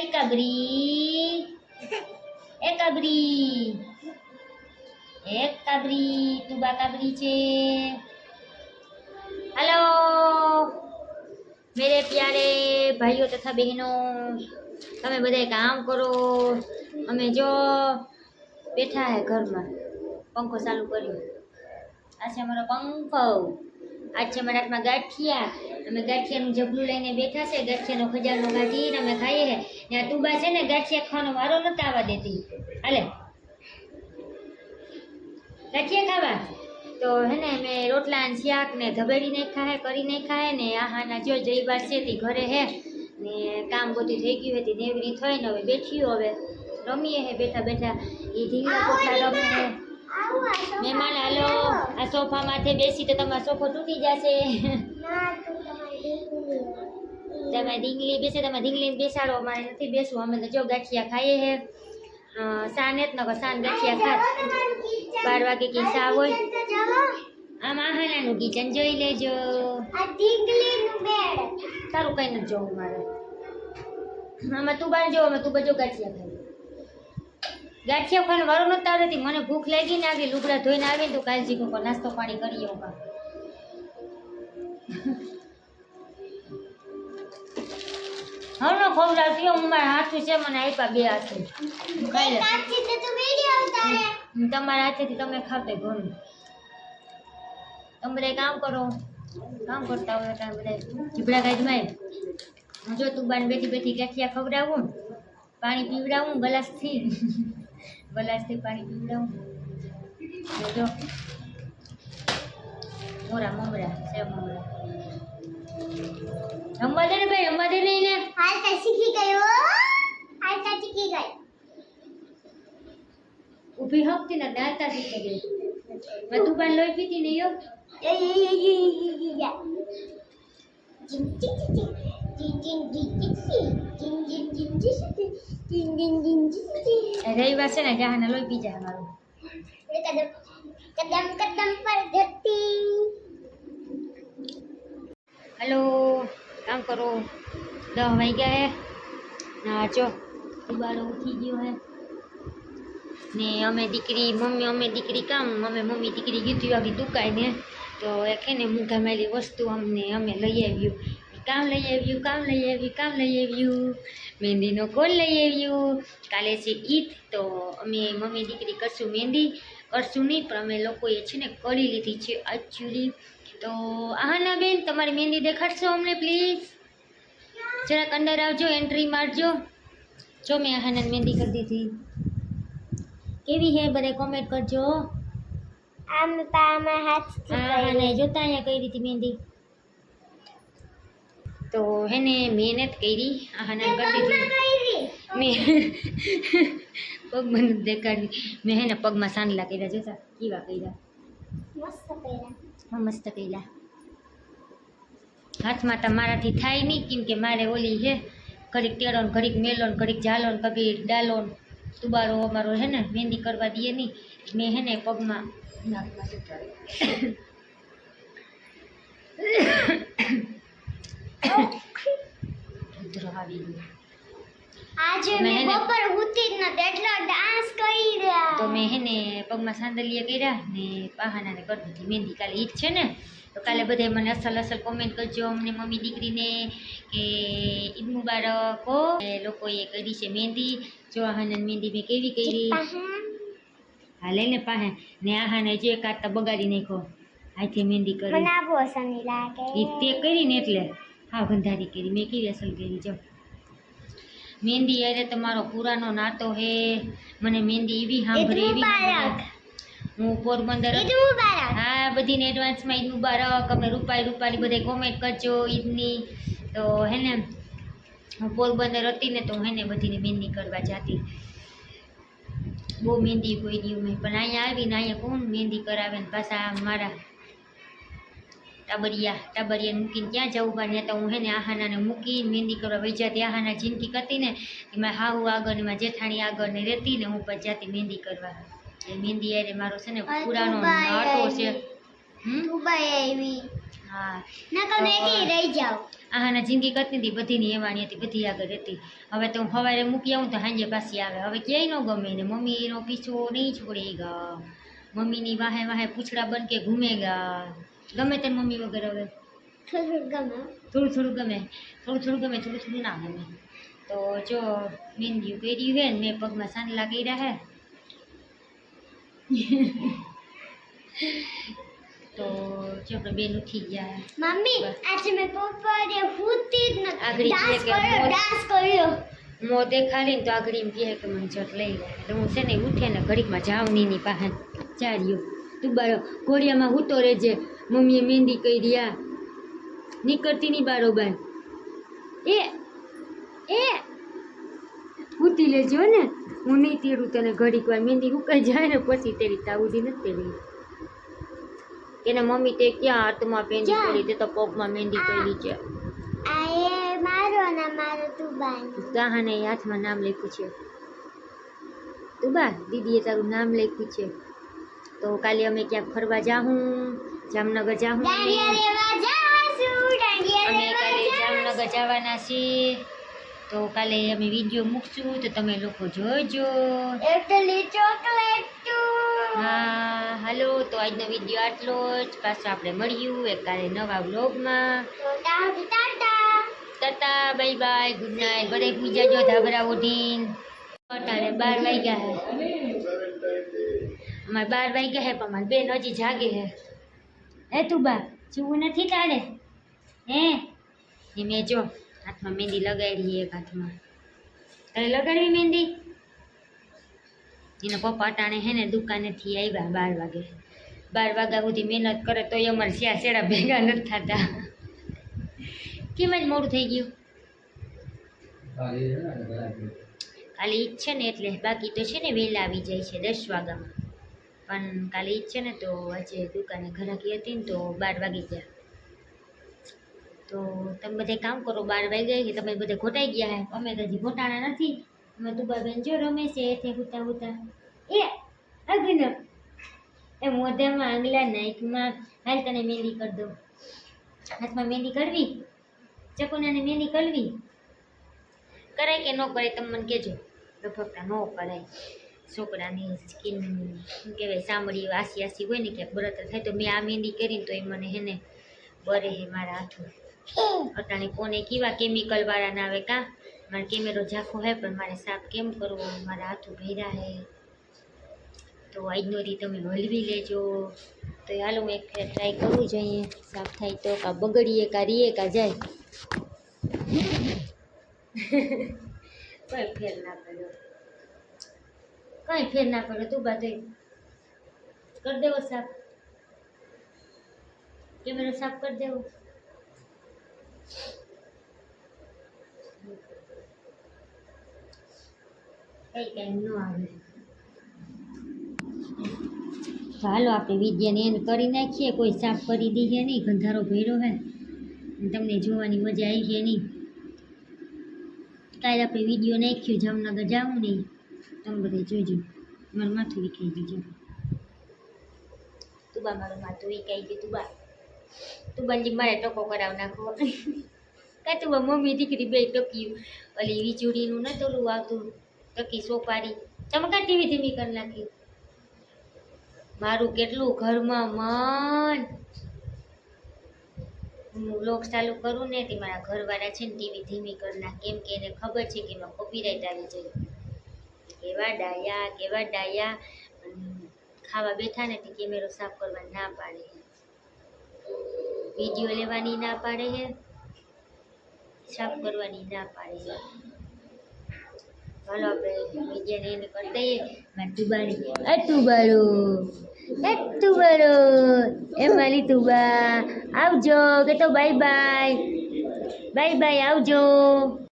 એ કાબરી. એ કાબરી. એ કાબરી તું બા કાબરી છે. હલો. મેરે પ્યારે ભાઈઓ તથા બહેનો, તમે બધાય કામ કરો. અમે જો બેઠા હે ઘરમાં. પંખો ચાલુ કર્યો. આ છે અમારો પંખો. આ છે મારા હાથમાં ગાંઠિયા. અમે ગાંઠિયાનું જબલું લઈને બેઠા છે, ગાંઠિયાનો ખજાનો કાઢીને અમે ખાઈએ છે. ને આ તુબા છે ને, ગાંઠિયા ખાવાનો વારો નથી આવવા દેતી. હાલે. ગાંઠિયા ખાવા? તો હે ને મેં રોટલા ને શાક ને ધબેડી નાખ્યા હે, કરી નહીં ખાય ને, આહાના જો જઈ બાર છે તે ઘરે હે. ને કામ ગોતી થઈ ગયું હતી નેવરી થઈને હવે બેઠ્યું હવે. રમીએ હે, બેઠા બેઠા. એ ધીમા પોતા રમે મહેમાન હાલો. આ સોફા માથે બેસી તો તમારો સોફો તૂટી જશે. તમે ઢીંગલી બેસે તમે ઢીંગલી બેસાડો. અમારે નથી બેસવું. અમે તો જો ગાંઠિયા ખાઈએ હે. અ, સા ને જ નકર સાન ગાંઠિયા ખાત. બાર વાગે કે સા હોય. આમ આહાનાનું કિચન જોઈ લેજો. તારું કઈ નથી જોવું મારે. આમાં તું બાર જો અમે તું બજો ગાંઠિયા ખાઈ ગાંઠિયા ખાવાનો વારો નતા આવતી મને ભૂખ લાગી ને આવી લુગડા ધોઈને આવી તો કાલજી કોઈ નાસ્તો પાણી કરી આવું કાં. હવે નો ખવડાવતી હું મારા હાથું છે મને આપ્યા બે હાથે. તમારા હાથેથી તમે ખાતે ઘણું તમે બધા કામ કરો. કામ કરતા હોય ત્યાં બધા જીભડા ગાજમાં હું જો તું બાન બેઠી બેઠી ગાંઠિયા ખવડાવું પાણી પીવડાવું ગલાસથી. ગલાસથી પાણી પીવડાવું ને જો મોરા મમરા છે મમરા રમવા દે ને ભાઈ રમવા દે ને ઊભી હકતી ને દાતા શીખી ગઈ મેં તું બાન લોહી પીતી નહીં હો રવિવાર છે ને જહાના લોહી પી જાય અમારું કદમ કદમ પર ધરતી હલો કામ કરો દસ વાગ્યા હે ના જો દુબારો ઉઠી ગયો હે ને અમે દીકરી મમ્મી અમે દીકરી કામ અમે મમ્મી દીકરી ગીતી આવી દુકાય ને તો એ કે ને મૂંઘા વસ્તુ અમને અમે લઈ આવ્યું કામ લઈ આવ્યું કામ લઈ આવ્યું કામ લઈ આવ્યું. મહેંદીનો કોલ લઈ આવ્યું. કાલે છે ઈદ તો અમે મમ્મી દીકરી કરશું મહેંદી કરશું નહીં પણ અમે લોકોએ છે ને કરી લીધી છે એકચ્યુઅલી તો આહાના બેન તમારી મહેંદી દેખાડશો અમને પ્લીઝ જરાક અંદર આવજો એન્ટ્રી મારજો. જો મેં આહાના મહેંદી કરી દીધી. કેવી હે બધા કોમેન્ટ કરજો. આમ પામાં હાથ આહાને જોતા અહીંયા કઈ રીતે મહેંદી તો હેને મહેનત કરી આના કરી દીધી. મેં પગ મને દેખાડી મેં હેને પગમાં સાંડલા કર્યા જોતા કેવા કર્યા? હા મસ્ત કર્યા. હાથમાં તો મારાથી થાય નહીં કેમ કે મારે ઓલી છે ઘડીક ટેડો ને ઘડીક મેલો ને ઘડીક ઝાલો ને કભી ડાલો ને તુબારો અમારો હે ને મહેંદી કરવા દઈએ નહીં. મેં હે ને પગમાં ઉધરો આવી ગયો આજે મેં મેં બપોર હુતી જ નથી એટલો ડાન્સ કરી રહ્યા. તો મેં હે ને પગમાં સાંદલિયા કર્યા ને પાહાનાને કરી દીધી મહેંદી કાલે ઈદ છે ને તો કાલે બધાય મને અસલ અસલ કોમેન્ટ કરજો અમને મમ્મી દીકરીને કે ઈદ મુબારક હો. એ લોકોએ કરી છે મહેંદી જો મહેંદી મેં કેવી કરી? હા લઈને પાહે. ને આહાને જે કાતા બગાડી નાખો હાથે મહેંદી કરી. મને લાગે. ઈ તે કરી ને એટલે. હા ગંધારી કરી મેં કીધી અસલ કરી જો મહેંદી યારે તમારો પુરાનો નાતો હે. મને મહેંદી એવી સાંભળે એવી હું પોરબંદર હા બધીને એડવાન્સમાં ઈદ મુબારક. અમે રૂપાળી રૂપાળી બધે કોમેન્ટ કરજો ઈદની. તો હે ને હું પોરબંદર હતી ને તો હું હે બધીને મહેંદી કરવા જાતી. બહુ મહેંદી કોઈ નહીં મેં. પણ અહીંયા આવીને અહીંયા કોણ મહેંદી કરાવે ને પાછા મારા ટાબરિયા ટાબરિયા મૂકીને ક્યાં જવું પણ તો હું હે ને આહાનાને મૂકીને મહેંદી કરવા વહી જતી આહાના જિંદગી કરતી ને એમાં હાહુ આગળ ને એમાં જેઠાણી આગળ ને રહેતી ને હું પછી જાતી મહેંદી કરવા એ મહેંદી યારે મારો છે ને આ પુરાનો દુબાઈ નાટો છે આવી. હમ દુબઈ આવી હા નકર મેં તો- એકલી રહી જાઉં આહાના જિંદગી કરતી હતી બધીની એવાણી હતી બધી આગળ હતી હવે તો હું સવારે મૂકી આવું તો સાંજે પાછી આવે હવે ક્યાંય ન ગમે ને મમ્મીનો પીછો નહીં છોડેગા મમ્મીની વાહે વાહે પૂછડા બન કે ઘૂમેગા ગમે તે મમ્મી વગર હવે. થોડું ગમે. થોડું થોડું ગમે. થોડું થોડું ગમે થોડું થોડું ના ગમે. તો જો મહેંદી કર્યું હે ને મેં પગમાં સાંડલા કર્યા હે. તો જો આપણે બેન ઉઠી ગયા. મમ્મી આજે મેં બપોરે હુતી જ આગળ નથી કહે કે ડાન્સ કર્યો મોજ- ડાન્સ કર્યો. મો દેખાડી ને તો આગળ એમ કહે કે મને જટ લઈ લે. એટલે હું છે ને ઉઠે ને ઘડીકમાં જાઉં ની પાસે ચાર્યો. તું બારો ઘોડિયામાં હૂતો રહેજે. મમ્મીએ મહેંદી કરી આ. નીકળતી નહીં બારોબાર. એ એ! ઉતી લેજો ને હું નહીં તેડું તને ઘડીક વાર મહેંદી ઉકાઈ જાય ને પછી તેરી તાઉદી નથી તેરી એને મમ્મી તે ક્યાં હાથમાં મહેંદી કરી તે તો પગમાં મહેંદી કરી છે. આ એ મારો ને મારો તુબા તાહાને હાથમાં નામ લખ્યું છે. તું બા દીદીએ તારું નામ લખ્યું છે. તો કાલે અમે ક્યાંક ફરવા જાહું જામનગર જાહું અમે કાલે જામનગર જવાના છીએ. તો કાલે અમે વીડિયો મૂકશું તો તમે લોકો જોજો. હા હાલો તો આજનો વીડિયો આટલો જ. પાછો આપણે મળ્યું એક કાલે નવા વ્લોગમાં. તો tata. Bye bye good night. બધે પૂજા જો ધાબરા ઉઠીને અટાણે બાર વાગ્યા હે. અમારે બાર વાગ્યા હે પણ મારી બેન હજી જાગે હે. હે તું બા જીવું નથી તારે? હે? એ મેં જો હાથમાં મહેંદી લગાડી એક હાથમાં. તારે લગાડવી મહેંદી? એના પપ્પા અટાણે હે ને દુકાનેથી આવ્યા બાર વાગે. બાર વાગ્યા સુધી મહેનત કરે તોય અમારે શિયા શેડા ભેગા નથી થતા. કેમ જ મોડું થઈ ગયું? ખાલી ઈચ્છે છે ને એટલે બાકી તો છે ને વહેલા આવી જાય છે દસ વાગ્યામાં. પણ કાલે ઈદ છે ને તો આજે દુકાને ઘરાકી હતી ને તો બાર વાગી ગયા. તો તમે બધે કામ કરો, બાર વાગ્યા કે તમે બધે ઘોટાઈ ગયા અમે તો હજી ઘોટાણા નથી. અમે તુબા બેન જો રમે છે, એથી હુતા હુતા. એ અગ્ન એ મોઢામાં આંગલા નાઈકમાં હાલ તને મહેંદી કરી દઉં. હાથમાં મહેંદી કરવી? ચકુનાને મહેંદી કરવી? કરાય કે ન કરાય, તમે મને કહેજો. લફકતા ન કરાય. છોકરાની સ્કિન શું કહેવાય ચામડી આસી આસી હોય ને ક્યાંક બળતર થાય તો મેં આ મહેંદી કરીને તો એ મને હે ને બરે હે મારા હાથું. અટાણે કોને કેવા કેમિકલ વાળા ના આવે કા? મારો કેમેરો ઝાંખો હે, પણ મારે સાફ કેમ કરવો? મારા હાથું ભર્યા હે. તો આજનો રી તમે હલવી લેજો. તો હાલો હું એક ફેર ટ્રાય કરવું જોઈએ સાફ થાય તો કા બગડીએ, કા રીએ, કા જાય. કઈ ફેર ના પડ્યો કઈ ફેર ના પડે, તું બાજુ કરી દેવો સાફ. કેમેરો સાફ કરી દેવો. કઈ ટાઈમ ન આવે. હાલો આપણે વિદ્યાને એને કરી નાખીએ, કોઈ સાફ કરી દઈએ નહીં, ગંધારો ભેરો હે. તમને જોવાની મજા આવી છે નહીં. કાલે આપણે વીડિયો નાખ્યો, જામનગર જવું નહીં તમે બધા જોજો મારું માથું વિખાઈ ગયું છે તુબા મારું માથું વિખાઈ ગયું તુબા તુબાની મારે ટકો કરાવ નાખો. કાં તુબા મમ્મી દીકરી બે ટક્યું. ઓલી વીજળીનું ન તોલું આવતું, ટકી સોપારી. તમે કાં ટીવી ધીમી કરી નાખી? મારું કેટલું ઘરમાં મન. હું વ્લોગ ચાલુ કરું ને, તે મારા ઘરવાળા છે ને ટીવી ધીમી કરી નાખે. કેમ કે એને ખબર છે કે એમાં કોપીરાઇટ આવી જાય. કેવા ડાયા કેવા ડાયા ખાવા બેઠા ને તે કેમેરો સાફ કરવા ના પાડે વીડિયો લેવાની ના પાડે છે સાફ કરવાની ના પાડે છે ચાલો આપણે વિડીયોને એને કરી દઈએ. મારી તુબાડી એ તુબારો એ તુબાડો એ મારી તુબા, આવજો, કે તો બાય બાય બાય બાય આવજો.